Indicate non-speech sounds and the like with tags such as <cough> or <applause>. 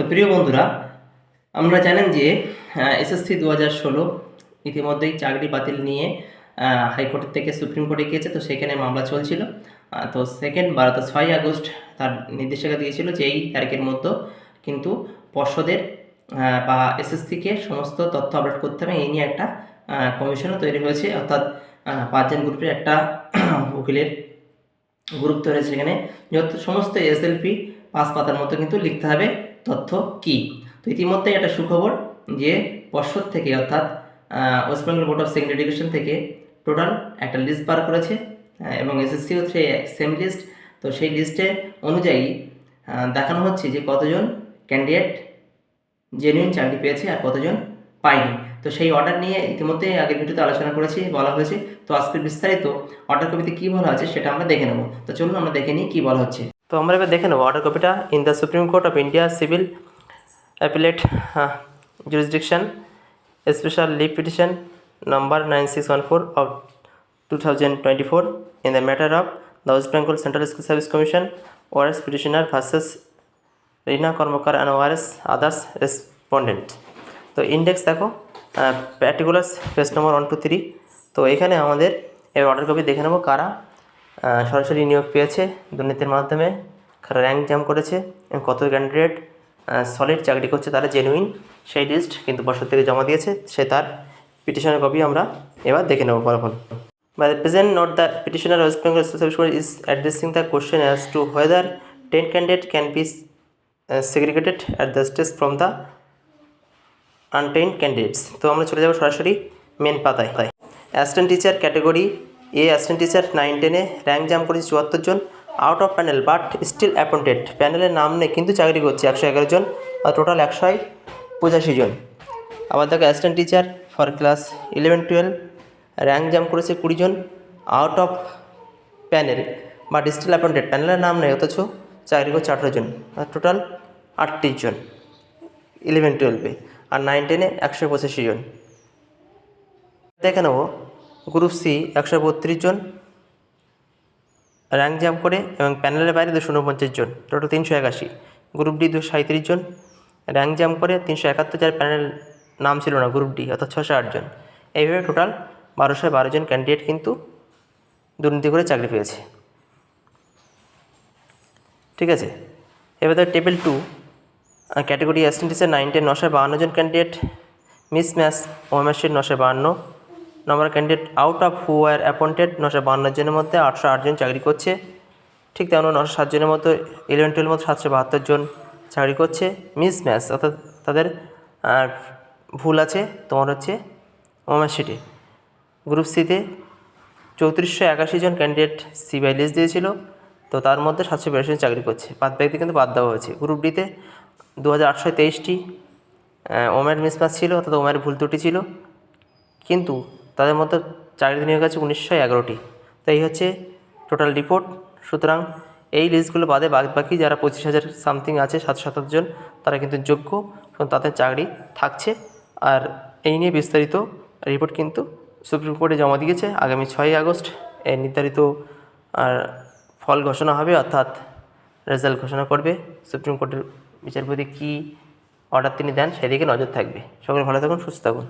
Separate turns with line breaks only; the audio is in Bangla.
তো প্রিয় বন্ধুরা, আমরা জানেন যে এসএসসি দু হাজার ষোলো ইতিমধ্যেই চাকরি বাতিল নিয়ে হাইকোর্টের থেকে সুপ্রিম কোর্টে গিয়েছে, তো সেখানে মামলা চলছিল। তো সেকেন্ড বার তো ছয় আগস্ট তার নির্দেশিকা দিয়েছিল যে এই তারিখের মধ্যে কিন্তু পর্ষদের বা এসএসসিকে সমস্ত তথ্য আপডেট করতে হবে। এই নিয়ে একটা কমিশনও তৈরি হয়েছে। অর্থাৎ পাঁচজন গ্রুপের একটা <clears throat> উকিলের গ্রুপ তৈরি সেখানে। যত সমস্ত এসএলপি পাঁচ পাতার মতো কিন্তু লিখতে হবে। তথ্য কি? তো ইতিমধ্যে একটা সুখবর যে পর্ষদ থেকে অর্থাৎ West Bengal board of secondary education থেকে টোটাল একটা লিস্ট বার করেছে এবং এসএসসি হচ্ছে সেম লিস্ট তো সেই লিস্টে অনুযায়ী দেখানো হচ্ছে যে কতজন ক্যান্ডিডেট জেনুইন চাকরি পেয়েছে আর কতজন পায়নি। তো সেই অর্ডার নিয়ে ইতিমধ্যে আগের ভিডিওতে আলোচনা করেছি, বলা হয়েছে। তো আজকের বিস্তারিত অর্ডার কপিতে কী বলা আছে সেটা আমরা দেখে নেব। তো চলুন আমরা দেখে নিই কী বলা হচ্ছে। তো আমরা এবার দেখে নেব অর্ডার কপিটা in the Supreme Court of India civil appellate jurisdiction special leave petition number nine six one four of two thousand twenty four in the matter of the West Bengal central school service commission whereas petitioner versus Rina Karmakar and whereas others respondent তো ইন্ডেক্স দেখো particulars page number one two three তো এখানে আমাদের এর অর্ডার কপি দেখে নেব কারা সরাসরি নিয়োগ পেয়েছে দুর্নীতির মাধ্যমে র্যাঙ্ক জাম করেছে, এবং কত ক্যান্ডিডেট সলিড চাকরি করছে তারা জেনুইন সেই লিস্ট কিন্তু বছর থেকে জমা দিয়েছে, সে তার পিটিশনের কপি আমরা এবার দেখে নেব ফলাফল। By the present not the petitioner West Bengal society is addressing the question as to whether tainted candidate can be segregated at the stage from the untainted candidates তো আমরা চলে যাব সরাসরি মেন পাতায়। তাই assistant teacher category A assistant teacher nine টেনে র্যাঙ্ক জাম করেছে চুয়াত্তর জন out of panel but still appointed প্যানেলের নাম নেই কিন্তু চাকরি করছে একশো এগারো জন, আর টোটাল একশো পঁচাশি জন। আবার দেখো assistant teacher for class eleven twelve rank jam করেছে কুড়ি জন out of panel but still appointed প্যানেলের নাম নেই অথচ চাকরি করছে আঠেরো জন, আর টোটাল আটত্রিশ জন ইলেভেন টুয়েলভে আর নাইন টেনে একশো পঁচাশি জন। দেখে নেব। গ্রুপ সি একশো বত্রিশ জন র্যাঙ্ক জাম্প করে এবং প্যানেলের বাইরে দুশো উনপঞ্চাশ জন। টোটাল তিনশো একাশি। গ্রুপ ডি দুশো সাঁত্রিশ জন। র্যাঙ্ক জাম্প করে তিনশো একাত্তর যার প্যানেল নাম ছিল না গ্রুপ ডি অর্থাৎ ছশো আটজন এইভাবে টোটাল বারোশো বারো জন ক্যান্ডিডেট কিন্তু দুর্নীতি করে চাকরি পেয়েছে। ঠিক আছে? এবার table two category assistant teacher nine ten নশো বাহান্ন জন ক্যান্ডিডেট মিস ম্যাস ওমেশির নশো বাহান্ন। Number candidate out of who are appointed নশো বান্ন জনের মধ্যে আটশো আটজন চাকরি করছে। ঠিক তেমন নশো সাত জনের মধ্যে ইলেভেন টুয়েলভ মতো সাতশো বাহাত্তর জন চাকরি করছে। মিস ম্যাচ অর্থাৎ তাদের ভুল আছে, তোমার হচ্ছে ওমেশিটে গ্রুপ সিতে চৌত্রিশশো একাশি জন ক্যান্ডিডেট সিবিআই লিস্ট দিয়েছিল, তো তার মধ্যে সাতশো বিরাশি জন চাকরি করছে। বাদ ব্যক্তি কিন্তু বাদ দেওয়া হয়েছে। গ্রুপ ডিতে দু হাজার আটশো তেইশটি ওমের মিসম্যাচ ছিল, অর্থাৎ ওমের ভুল ত্রুটি ছিল। কিন্তু তাদের মধ্যে নিয়োগ আছে উনিশশো এগারোটি। তো এই হচ্ছে টোটাল রিপোর্ট সুতরাং এই লিস্টগুলো বাদে বাকি যারা পঁচিশ হাজার সামথিং আছে, সাতশো সাতাত্তর জন, তারা কিন্তু যোগ্য এবং তাদের চাকরি থাকছে। আর এই নিয়ে বিস্তারিত রিপোর্ট কিন্তু সুপ্রিম কোর্টে জমা দিয়েছে আগামী ছয়ই আগস্ট। এর নির্ধারিত, আর ফল ঘোষণা হবে, অর্থাৎ রেজাল্ট ঘোষণা করবে সুপ্রিম কোর্টের বিচারপতি কী অর্ডার তিনি দেন সেদিকে নজর থাকবে। সকলে ভালো থাকুন, সুস্থ থাকুন।